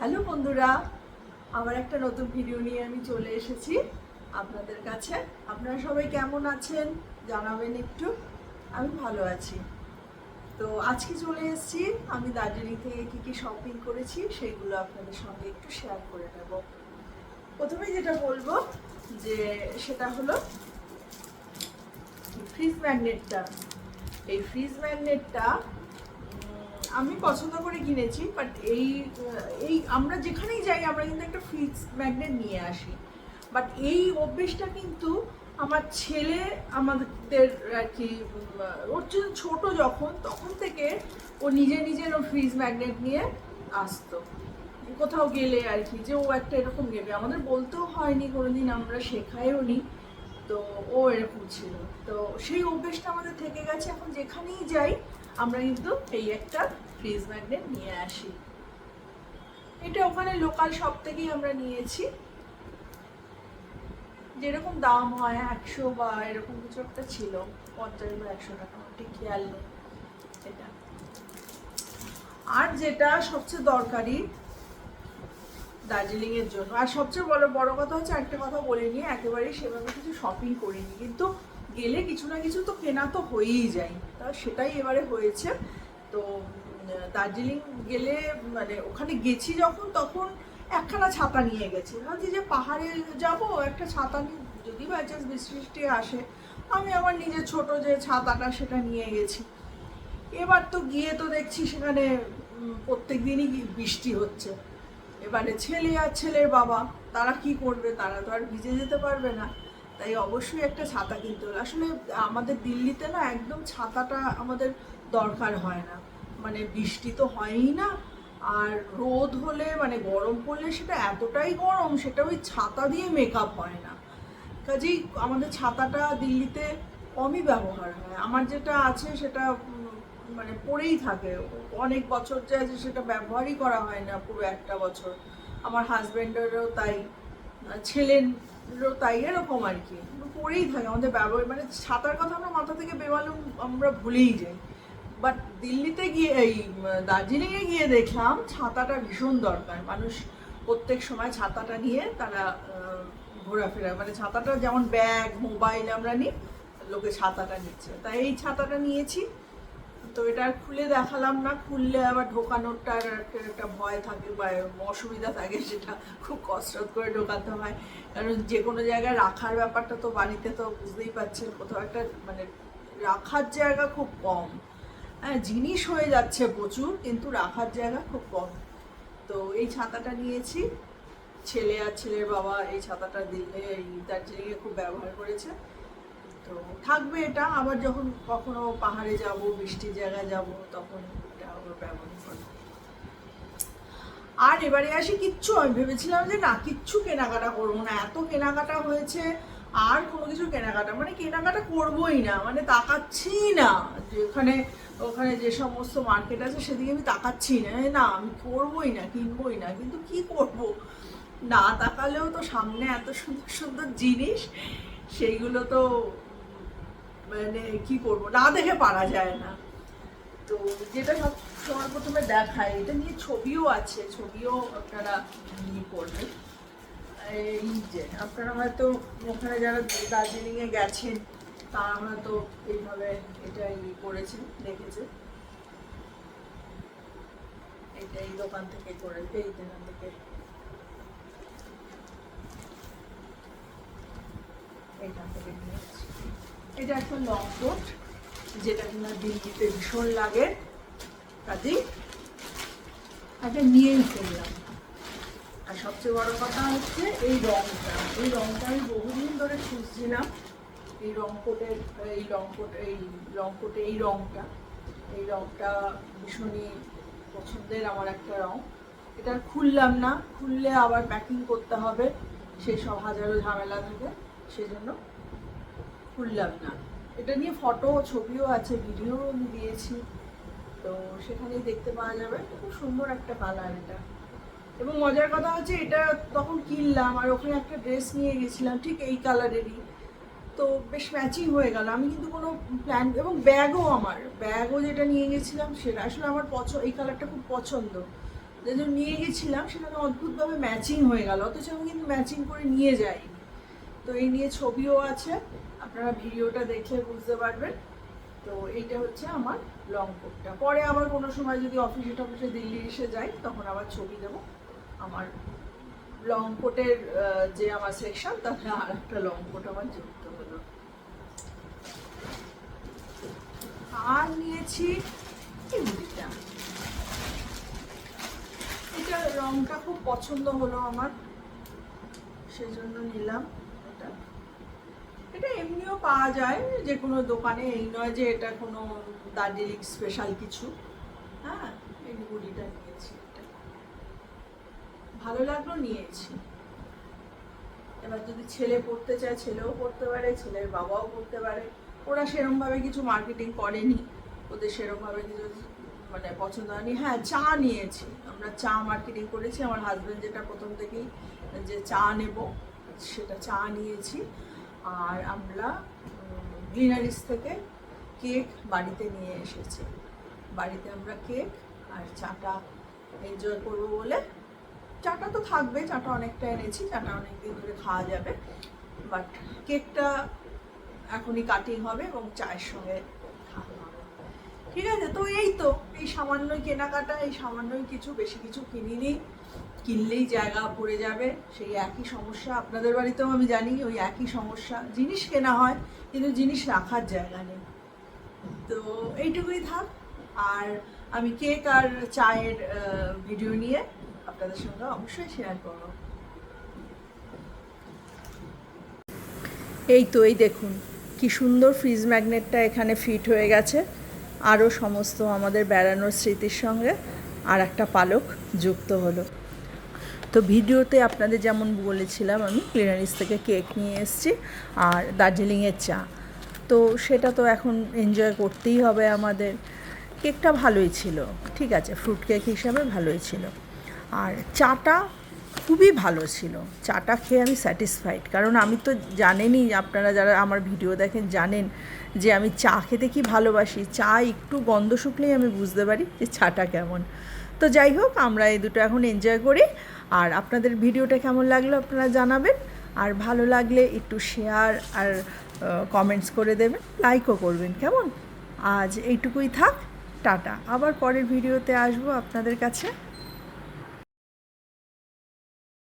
Hello বন্ধুরা আমার একটা নতুন ভিডিও নিয়ে আমি চলে এসেছি আপনাদের কাছে। আপনারা সবাই কেমন আছেন? জানাবেন একটু। আমি ভালো আছি। তো আজকে চলে এসেছি, আমি দার্জিলিং থেকে কী কী শপিং করেছি সেইগুলো আপনাদের সঙ্গে একটু শেয়ার করে নেব। প্রথমে যেটা বলব, যে সেটা হলো ফ্রিজ ম্যাগনেটটা এই ফ্রিজ ম্যাগনেটটা আমি পছন্দ করে কিনেছি বাট এই এই আমরা যেখানেই যাই, আমরা কিন্তু একটা ফ্রিজ ম্যাগনেট নিয়ে আসি। বাট এই অভ্যেসটা কিন্তু আমার ছেলে আমাদের আর কি ওর জন্য ছোটো যখন, তখন থেকে ও নিজে নিজের ও ফ্রিজ ম্যাগনেট নিয়ে আসতো। কোথাও গেলে আর কি, যে ও একটা এরকম নেবে। আমাদের বলতেও হয়নি, কোনোদিন আমরা শেখাইও নি, তো ও এরকম ছিল। তো সেই অভ্যেসটা আমাদের থেকে গেছে। এখন যেখানেই যাই, আমরা কিন্তু এই একটা ফ্রিজ ম্যাগনেট নিয়ে আসি। এটা ওখানে লোকাল শপ থেকেই আমরা নিয়েছি। যেরকম দাম হয়, একশো বা এরকম কিছু একটা ছিল। পঞ্চাশ বা একশো টাকা, ঠিক খেয়াল নেই এটা। আর যেটা সবচেয়ে দরকারি দার্জিলিং এর জন্য। আর সবচেয়ে বড় বড় কথা হচ্ছে একটা কথা বলে নিয়ে একেবারেই সেভাবে কিছু শপিং করিনি। কিন্তু গেলে কিছু না কিছু তো কেনা তো হয়েই যায়। তা সেটাই এবারে হয়েছে। তো দার্জিলিং গেলে মানে ওখানে গেছি যখন, তখন একখানা ছাতা নিয়ে গেছি। ভাবছি যে পাহাড়ে যাব, একটা ছাতা নিয়ে, যদি বাই চান্স বৃষ্টি আসে, আমি আমার নিজের ছোট যে ছাতাটা সেটা নিয়ে গেছি। এবার তো গিয়ে তো দেখছি সেখানে প্রত্যেক দিনই বৃষ্টি হচ্ছে। এবারে ছেলে আর ছেলের বাবা, তারা কি করবে? তারা তো আর ভিজে যেতে পারবে না। তাই অবশ্যই একটা ছাতা কিনতে হলো আসলে আমাদের দিল্লিতে না, একদম ছাতাটা আমাদের দরকার হয় না। মানে বৃষ্টি তো হয়ই না। আর রোদ হলে মানে গরম পড়লে সেটা এতটাই গরম, সেটা ওই ছাতা দিয়ে মেকআপ হয় না। কাজেই আমাদের ছাতাটা দিল্লিতে কমই ব্যবহার হয়। আমার যেটা আছে সেটা মানে পরেই থাকে। অনেক বছর যায় যে সেটা ব্যবহারই করা হয় না পুরো একটা বছর। আমার হাজব্যান্ডেরও তাই, ছেলেরও তাই, এরকম আর কি। পরেই থাকে। আমাদের ব্যবহার মানে ছাতার কথা আমরা মাথা থেকে বেমালুম আমরা ভুলেই যাই। বাট দিল্লিতে গিয়ে, এই দার্জিলিংয়ে গিয়ে দেখলাম ছাতাটা ভীষণ দরকার। মানুষ প্রত্যেক সময় ছাতাটা নিয়ে তারা ঘোরাফেরা মানে ছাতাটা যেমন ব্যাগ, মোবাইল আমরা নিই, লোকে ছাতাটা নিচ্ছে। তাই এই ছাতাটা নিয়েছি। তো এটা আর খুলে দেখালাম না। খুললে আবার ঢোকানোরটার একটা ভয় থাকে বা অসুবিধা থাকে সেটা খুব কসরত করে ঢোকাতে হয়। কারণ যে কোনো জায়গায় রাখার ব্যাপারটা তো বাড়িতে তো বুঝতেই পারছেন, কোথাও একটা মানে রাখার জায়গা খুব কম। হ্যাঁ জিনিস হয়ে যাচ্ছে প্রচুর, কিন্তু রাখার জায়গা খুব কম। তো এই ছাতাটা নিয়েছি। ছেলে আর ছেলের বাবা এই ছাতাটা দিলে, এই দার্জিলিংয়ে খুব ব্যবহার করেছে। তো থাকবে এটা, আবার যখন কখনো পাহাড়ে যাব, বৃষ্টির জায়গায় যাব, তখন এটা আবার ব্যবহার করব। আর এবারে আসি কিচ্ছু, আমি ভেবেছিলাম যে না, কিচ্ছু কেনাকাটা করব না, এত কেনাকাটা হয়েছে, আর কোনো কিছু কেনাকাটা মানে কেনাকাটা করবোই না মানে তাকাচ্ছি না। যেখানে ওখানে ওখানে যে সমস্ত মার্কেট আছে সেদিকে আমি তাকাচ্ছি না। না, আমি করবোই না, কিনবোই না, কিন্তু কি করব? না তাকালেও তো সামনে এত সুন্দর সুন্দর জিনিস, সেইগুলো তো মানে কি করব? না দেখে পারা যায় না। তো যেটা সব সময় প্রথমে দেখায় এটা নিয়ে ছবিও আছে, ছবিও আপনারা ই করবেন এই যে, আপনারা হয়তো ওখানে যারা দার্জিলিংয়ে গেছেন তারা হয়তো এইভাবে এটা ই করেছেন দেখেছে। এটা এই দোকান থেকে করে, এই দোকান থেকে। এটা একটা লং কোট, যেটা কিনা দিল্লিতে ভীষণ লাগে। কাজেই একটা নিয়েই ফেললাম আর সবচেয়ে বড় কথা হচ্ছে, এই রংটা। এই রংটা আমি বহুদিন ধরে খুঁজছিলাম। এই রং কোটের এই রং কোট এই রং কোটে এই রংটা এই রংটা ভীষণই পছন্দের আমার একটা রং। এটা খুললাম না, খুললে আবার প্যাকিং করতে হবে সেই সব হাজারো ঝামেলা থাকে, সেজন্য খুললাম না। এটা নিয়ে ফটো ছবিও আছে ভিডিও আমি দিয়েছি, তো সেখানেই দেখতে পাওয়া যাবে খুব সুন্দর একটা কালার এটা। এবং মজার কথা হচ্ছে, এটা তখন কিনলাম, আর ওখানে একটা ড্রেস নিয়ে গেছিলাম, ঠিক এই কালারেরই তো বেশ ম্যাচিং হয়ে গেল। আমি কিন্তু কোনো প্ল্যান এবং ব্যাগও আমার। ব্যাগও যেটা নিয়ে গেছিলাম সেটা আসলে আমার পছন্দ এই কালারটা খুব পছন্দ। যে নিয়ে গেছিলাম সেখানে অদ্ভুতভাবে ম্যাচিং হয়ে গেল। অথচ আমি কিন্তু ম্যাচিং করে নিয়ে যাইনি। তো এই নিয়ে ছবিও আছে। আপনারা ভিডিওটা দেখলে বুঝতে পারবেন। তো এইটা হচ্ছে আমার লং কোটটা পরে আবার কোনো সময় যদি অফিসে টফিসে দিল্লি এসে যাই, তখন আবার ছবি দেবো। আমার লং কোটের যে আমার সেকশন তাতে আর একটা লং কোট আমার যুক্ত হলো। আর নিয়েছি এই মুড়িটা এটা রংটা খুব পছন্দ হলো আমার, সেজন্য নিলাম এটা। এটা এমনিও পাওয়া যায়, যে কোনো দোকানে, এই নয় যে এটা কোনো দার্জিলিং স্পেশাল কিছু। হ্যাঁ এই গুড়িটা নিয়েছি। লাগল, নিয়েছি। এবার যদি ছেলে পড়তে চায়, ছেলেও পড়তে পারে, ছেলের বাবাও পড়তে পারে। ওরা সেরমভাবে কিছু মার্কেটিং করেনি। ওদের সেরমভাবে কিছু মানে পছন্দ হয়নি। হ্যাঁ চা নিয়েছি। আমরা চা মার্কেটিং করেছি। আমার হাজব্যান্ড যেটা প্রথম থেকেই যে চা নেব, সেটা চা নিয়েছি। আর আমরা গ্লিনারিস থেকে কেক বাড়িতে নিয়ে এসেছি। বাড়িতে আমরা কেক আর চাটা এনজয় করব বলে চাটা তো থাকবে, চাটা অনেকটা এনেছি, চাটা অনেক দিন ধরে খাওয়া যাবে। বাট কেকটা এখনই কাটিং হবে এবং চায়ের সঙ্গে খাওয়া হবে। ঠিক আছে, তো এই তো, এই সামান্যই কেনাকাটা, এই সামান্যই কিছু, বেশি কিছু কিনিনি। কিনলেই জায়গা পড়ে যাবে, সেই একই সমস্যা আপনাদের বাড়িতেও আমি জানি, ওই একই সমস্যা। জিনিস কেনা হয়, কিন্তু জিনিস রাখার জায়গা নেই। তো এইটুকুই থাক, আর আমি কেক আর চায়ের ভিডিও নিয়ে আপনাদের সঙ্গে অবশ্যই শেয়ার করব। এই তো, এই দেখুন, কি সুন্দর ফ্রিজ ম্যাগনেটটা এখানে ফিট হয়ে গেছে। আরও সমস্ত আমাদের বেড়ানোর স্মৃতির সঙ্গে আর একটা পালক যুক্ত হলো। তো ভিডিওতে আপনাদের যেমন বলেছিলাম, আমি ক্লিনারিস থেকে কেক নিয়ে এসেছি আর দার্জিলিংয়ের চা। তো সেটা তো এখন এনজয় করতেই হবে আমাদের। কেকটা ভালোই ছিল, ঠিক আছে ফ্রুট কেক হিসাবে ভালোই ছিল। আর চাটা খুবই ভালো ছিল। চাটা খেয়ে আমি স্যাটিসফাইড কারণ আমি তো জানেনই, আপনারা যারা আমার ভিডিও দেখেন জানেন যে আমি চা খেতে কি ভালোবাসি। চা একটু গন্ধ শুকলেই আমি বুঝতে পারি যে চাটা কেমন। তো যাই হোক, আমরা এই দুটো এখন এনজয় করি। আর আপনাদের ভিডিওটা কেমন লাগল আপনারা জানাবেন। আর ভালো লাগলে একটু শেয়ার আর কমেন্টস করে দেবেন। লাইকও করবেন, কেমন? আজ এইটুকুই থাক, টাটা। আবার পরের ভিডিওতে আসব আপনাদের কাছে।